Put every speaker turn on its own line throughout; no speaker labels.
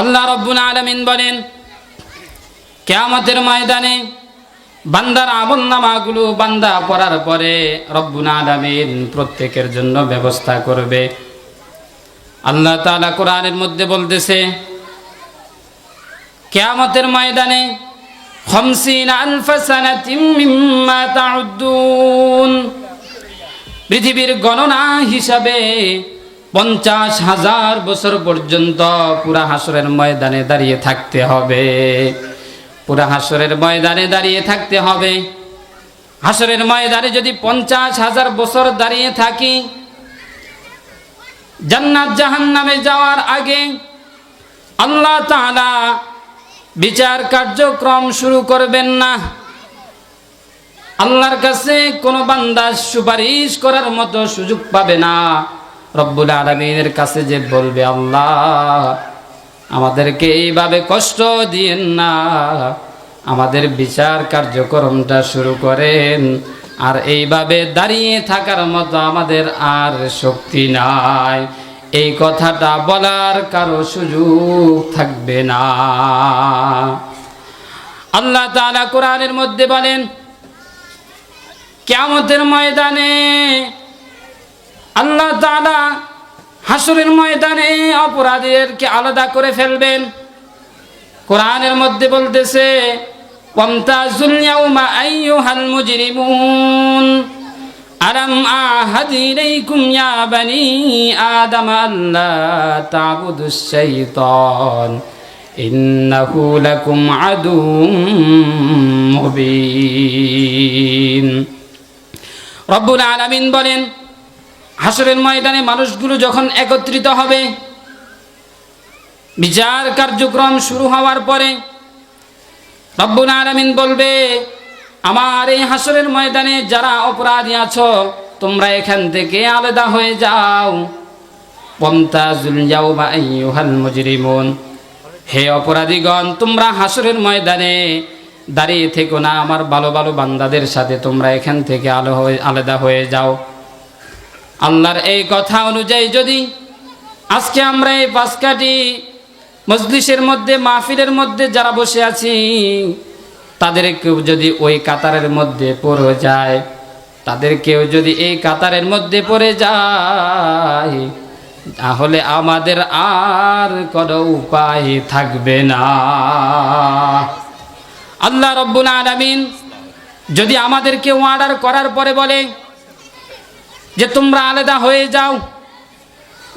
আল্লাহ রব্বুল আলমিন বলেন, কেয়ামতের ময়দানে বান্দার আমল নামাগুলো বান্দা পড়ার পরে রব্বুল আলমিন প্রত্যেকের জন্য ব্যবস্থা করবে। আল্লাহ তাআলা কোরআনের মধ্যে বলতেছে, কেয়ামতের ময়দানে খমসিন পৃথিবীর গণনা হিসাবে পঞ্চাশ হাজার বছর পর্যন্ত পুরা হাসরের ময়দানে দাঁড়িয়ে থাকতে হবে। পুরা হাসরের ময়দানে দাঁড়িয়ে থাকতে হবে। হাসরের ময়দানে যদি পঞ্চাশ হাজার বছর দাঁড়িয়ে থাকি, জান্নাত জাহান নামে যাওয়ার আগে আল্লাহ তাআলা বিচার কার্যক্রম শুরু করবেন না। আল্লাহর কাছে কোনো বান্দা সুপারিশ করার মতো সুযোগ পাবে না। রব্বুল আলমিনের কাছে যে বলবে, আল্লাহ, আমাদেরকে এইভাবে কষ্ট দিয়েন না। আমাদের বিচার কার্যক্রমটা শুরু করেন। আর এইভাবে দাঁড়িয়ে থাকার মতো আমাদের আর শক্তি নাই। এই কথাটা বলার কারও সুযোগ থাকবে না। আল্লাহ তাআলা কোরআনের মধ্যে বলেন, কেয়ামতের ময়দানে আল্লাহ তাআলা হাসরের ময়দানে অপরাধীদেরকে আলাদা করে ফেলবেন। কোরআনের মধ্যে বলতেছে, ওয়ামতাজুল ইয়াউমা আইয়ুহাল মুজরিমুন। আলাম আহাদ ইলাইকুম ইয়া বানি আদম আদুম আলামিন বলেন হাসরের ময়দানে মানুষগুলো যখন একত্রিত হবে, বিচার কার্যক্রম শুরু হওয়ার পরে রব্বুল আলামিন বলবে, আমার এই হাসরের ময়দানে যারা অপরাধী আছো, তোমরা এখান থেকে আলাদা হয়ে যাও। যাও বা হে অপরাধীগণ, তোমরা হাসরের ময়দানে দাঁড়িয়ে থেকো না, আমার ভালো ভালো বান্দাদের সাথে তোমরা এখান থেকে আলো হয়ে, আলাদা হয়ে যাও। আল্লাহর এই কথা অনুযায়ী যদি আজকে আমরা এই পাঁচকাটি মজলিসের মধ্যে, মাহফিলের মধ্যে যারা বসে আছি, তাদের কেউ যদি ওই কাতারের মধ্যে পড়ে যায়, তাদের কেউ যদি এই কাতারের মধ্যে পড়ে যায়, তাহলে আমাদের আর কোনো উপায় থাকবে না। আল্লাহ রব্বুল আলামিন যদি আমাদেরকে অর্ডার করার পরে বলে যে তোমরা আলাদা হয়ে যাও।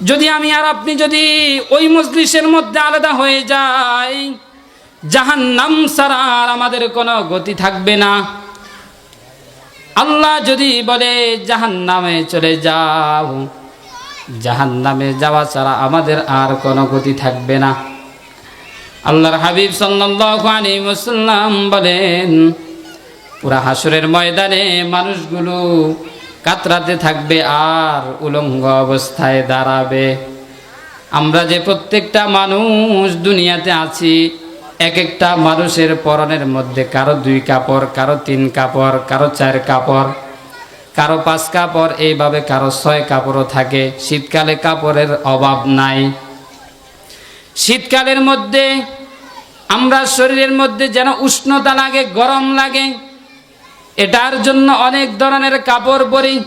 যদি আমি আর আপনি যদি ওই মজলিসের মধ্যে আলাদা হয়ে যাই জাহান নাম ছাড়া আর আমাদের কোনো গতি থাকবে না। আল্লাহ যদি বলে জাহান নামে চলে যাও জাহান নামে যাওয়া ছাড়া আমাদের আর কোনো গতি থাকবে না। আল্লাহর হাবিব আলাইহি ওয়াসাল্লাম বলেন, পুরা হাসুরের ময়দানে মানুষগুলো কাতরাতে থাকবে আর উলঙ্গ অবস্থায় দাঁড়াবে। আমরা যে প্রত্যেকটা মানুষ দুনিয়াতে আছি, এক একটা মানুষের পরনের মধ্যে কারও দুই কাপড়, কারও তিন কাপড়, কারও চার কাপড়, কারও পাঁচ কাপড়, এইভাবে কারও ছয় কাপড়ও থাকে। শীতকালে কাপড়ের অভাব নাই। শীতকালের মধ্যে আমরা শরীরের মধ্যে যেন উষ্ণতা লাগে, গরম লাগে এটার জন্য অনেক ধরনের কাপড় পরি।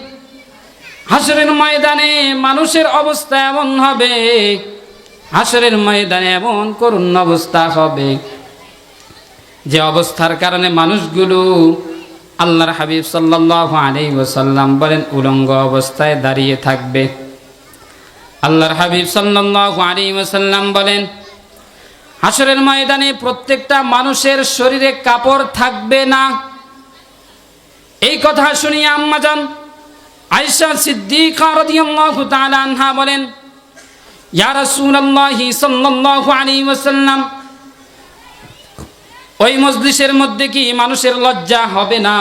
হাসরের ময়দানে মানুষের অবস্থা এমন হবে। হাসরের ময়দানে এমন করুণ অবস্থা হবে। যে অবস্থার কারণে মানুষগুলো আল্লাহর হাবিব সাল্লাহ আলী ওসাল্লাম বলেন, উলঙ্গ অবস্থায় দাঁড়িয়ে থাকবে। আল্লাহর হাবিব সাল্লাহ আলী ওসাল্লাম বলেন, হাসরের ময়দানে প্রত্যেকটা মানুষের শরীরে কাপড় থাকবে না। এই কথা শুনিয়ে আম্মাজান আয়েশা সিদ্দিকা রাদিয়াল্লাহু তাআলা আনহা বলেন, ইয়া রাসূলুল্লাহি সাল্লাল্লাহু আলাইহি ওয়াসাল্লাম, ওই মজলিসের মধ্যে কি মানুষের লজ্জা হবে না?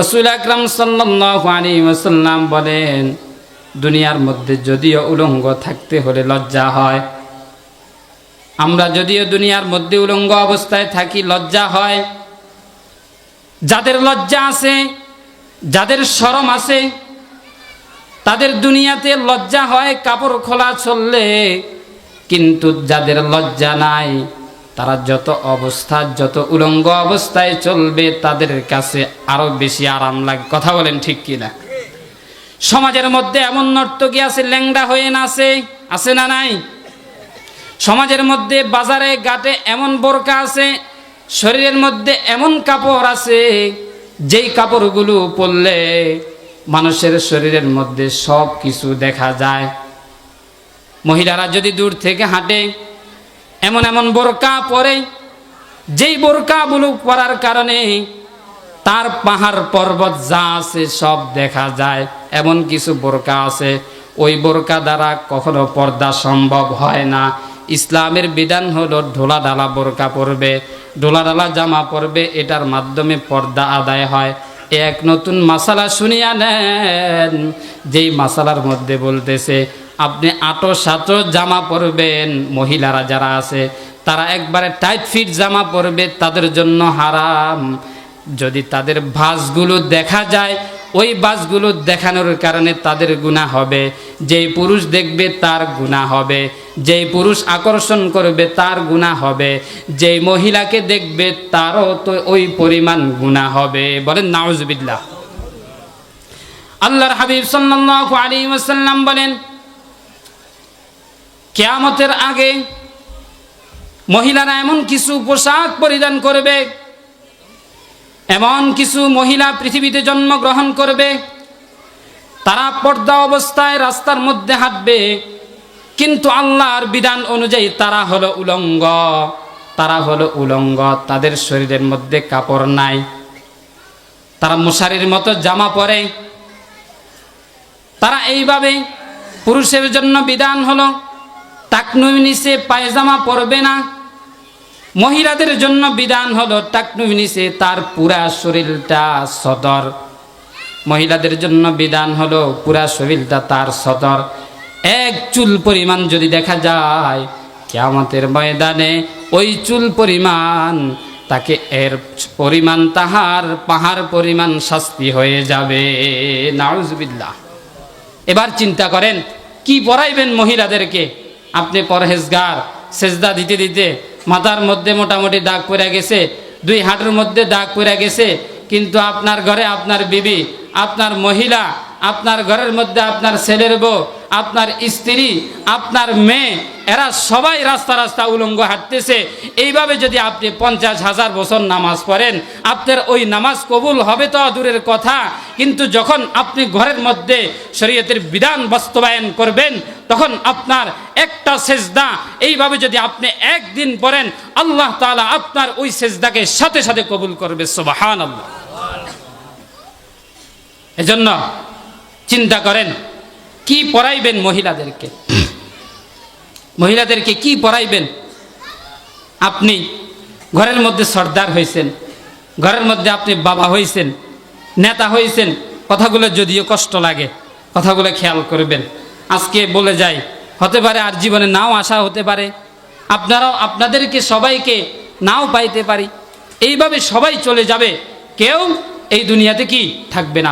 রসুল আকরাম সাল্লাল্লাহু আলাইহি ওয়াসাল্লাম বলেন, দুনিয়ার মধ্যে যদিও উলঙ্গ থাকতে হলে লজ্জা হয়, আমরা যদিও দুনিয়ার মধ্যে উলঙ্গ অবস্থায় থাকি, লজ্জা হয় যাদের লজ্জা আছে, যাদের শরম আছে, তাদের দুনিয়াতে লজ্জা হয়, কাপড় খোলা চললে। কিন্তু যাদের লজ্জা নাই, তারা যত অবস্থা, যত উলঙ্গ অবস্থায় চলবে, তাদের কাছে আরও বেশি আরাম লাগে। কথা বলেন ঠিক কিনা? সমাজের মধ্যে এমন নর্তকী আছে, ল্যাংড়া হয়ে নাচে আছে না নাই? সমাজের মধ্যে বাজারে, ঘাটে এমন বোরকা আছে শরীরের মধ্যে এমন কাপড় আছে, যেই কাপড়গুলো পরলে মানুষের শরীরের মধ্যে সব কিছু দেখা যায়। মহিলারা যদি দূর থেকে হাঁটে, এমন এমন বোরকা পরে, যেই বোরকাগুলো পরার কারণে তার পাহাড় পর্বত যা আছে সব দেখা যায়। এমন কিছু বোরকা আছে, ওই বোরকা দ্বারা কখনো পর্দা সম্ভব হয় না। ইসলামের বিধান হলো ঢোলা ডালা বোরকা পরবে। ঢোলা ডালা জামা পরবে, এটার মাধ্যমে পর্দা আদায় হয়। এক নতুন মাসালা শুনিয়া নেন যেই মাসালার মধ্যে বলতেছে, আপনি আটো সাটো জামা পরবেন, মহিলারা যারা আছে, তারা একবারে টাইট ফিট জামা পরবে, তাদের জন্য হারাম। যদি তাদের ভাঁজগুলো দেখা যায়, ওই বাসগুলো দেখানোর কারণে তাদের গুণা হবে। যেই পুরুষ দেখবে, তার গুণা হবে। যেই পুরুষ আকর্ষণ করবে, তার গুণা হবে। যেই মহিলাকে দেখবে, তারও তো ওই পরিমাণ গুণা হবে। বলেন, নাউজবিল্লাহ। আল্লাহর হাবিব সাল্লাল্লাহু আলাইহি ওয়াসাল্লাম বলেন, কেয়ামতের আগে মহিলারা এমন কিছু পোশাক পরিধান করবে, এমন কিছু মহিলা পৃথিবীতে জন্মগ্রহণ করবে, তারা পর্দা অবস্থায় রাস্তার মধ্যে হাঁটবে কিন্তু আল্লাহর বিধান অনুযায়ী তারা হলো উলঙ্গ। তারা হলো উলঙ্গ। তাদের শরীরের মধ্যে কাপড় নাই। তারা মশারির মতো জামা পরে। তারা এইভাবে পুরুষের জন্য বিধান হলো টাকনুই নিচে পায়জামা পরবে না। মহিলাদের জন্য বিধান হলো টাকনুই নিচে তার পুরা শরীরটা সদর। মহিলাদের জন্য বিধান হলো, পুরা শরীরটা তার সদর। এক চুল পরিমাণ যদি দেখা যায়, কেয়ামতের ময়দানে ওই চুল পরিমাণ, তাকে এর পরিমাণ তাহার পাহাড় পরিমাণ শাস্তি হয়ে যাবে। নাউজবিল্লাহ। এবার চিন্তা করেন, কি পড়াইবেন মহিলাদেরকে? আপনি পরহেজগার, সেজদা দিতে দিতে মাথার মধ্যে মোটামুটি দাগ পড়ে গেছে, দুই হাঁটুর মধ্যে দাগ পড়ে গেছে, কিন্তু আপনার ঘরে আপনার বিবি, আপনার মহিলা, আপনার ঘরের মধ্যে আপনার ছেলের বউ আপনার স্ত্রী, আপনার মেয়ে, এরা সবাই রাস্তা রাস্তা উলঙ্গ হাঁটতেছে। এইভাবে যদি আপনি পঞ্চাশ হাজার বছর নামাজ পড়েন, আপনার ওই নামাজ কবুল হবে তো দূরের কথা, কিন্তু যখন আপনি ঘরের মধ্যে শরীয়তের বিধান বাস্তবায়ন করবেন, তখন আপনার একটা সেজদা, এইভাবে যদি আপনি একদিন পড়েন, আল্লাহ তাআলা আপনার ওই সেজদাকে সাথে সাথে কবুল করবে সুবাহান আল্লাহ এজন্য চিন্তা করেন কি পড়াইবেন মহিলাদেরকে? মহিলাদেরকে কি পড়াইবেন? আপনি ঘরের মধ্যে সর্দার হয়েছেন, ঘরের মধ্যে আপনি বাবা হয়েছেন, নেতা হয়েছেন, কথাগুলো যদিও কষ্ট লাগে, কথাগুলো খেয়াল করবেন। আজকে বলে যাই, হতে পারে আর জীবনে নাও আসা হতে পারে, আপনারাও আপনাদেরকে সবাইকে নাও পাইতে পারি। এইভাবে সবাই চলে যাবে, কেউ এই দুনিয়াতে কি থাকবে না।